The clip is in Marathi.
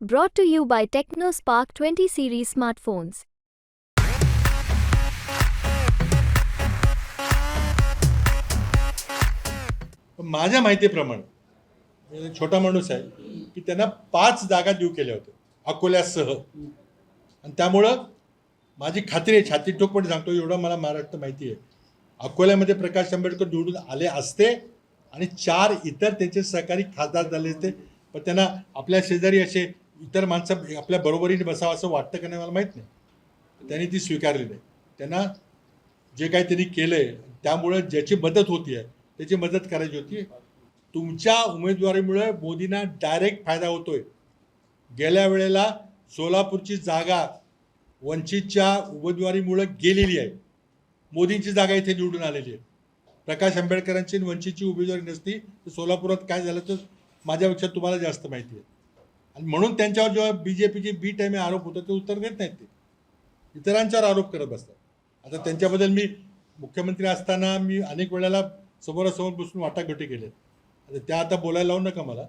Brought to you by TechnoSpark 20 series smartphones. माझ्या माहितीप्रमाणे छोटा माणूस आहे की त्यांना पाच जागा देऊ केल्या होत्या अकोल्यासह. आणि त्यामुळं माझी खात्री आहे छाती ठोकपणे सांगतो एवढं मला महाराष्ट्र माहिती आहे. अकोल्यामध्ये प्रकाश आंबेडकर निवडून आले असते आणि चार इतर त्यांचे सहकारी खासदार झाले असते. पण त्यांना आपल्या शेजारी असे इतर माणसं आपल्या बरोबरीने बसावं असं वाटतं का नाही मला माहीत नाही. त्यांनी ती स्वीकारली नाही. त्यांना जे काही त्यांनी आहे त्यामुळं ज्याची मदत होती आहे त्याची मदत करायची होती. तुमच्या उमेदवारीमुळे मोदींना डायरेक्ट फायदा होतोय. गेल्या वेळेला सोलापूरची जागा वंचितच्या उमेदवारीमुळे गेलेली आहे. मोदींची जागा इथे निवडून आलेली आहे. प्रकाश आंबेडकरांची वंचितची उमेदवारी नसती तर सोलापुरात काय झालं तर माझ्यापेक्षा तुम्हाला जास्त माहिती आहे. आणि म्हणून त्यांच्यावर जेव्हा बी जे पीचे बी टाईम आरोप होतो ते उत्तर देत नाहीत ते. इतरांच्यावर आरोप करत बसतात. आता त्यांच्याबद्दल मी मुख्यमंत्री असताना मी अनेक वेळेला समोरासमोर बसून वाटाघाटी केल्या आता त्या आता बोलायला लावू नका मला.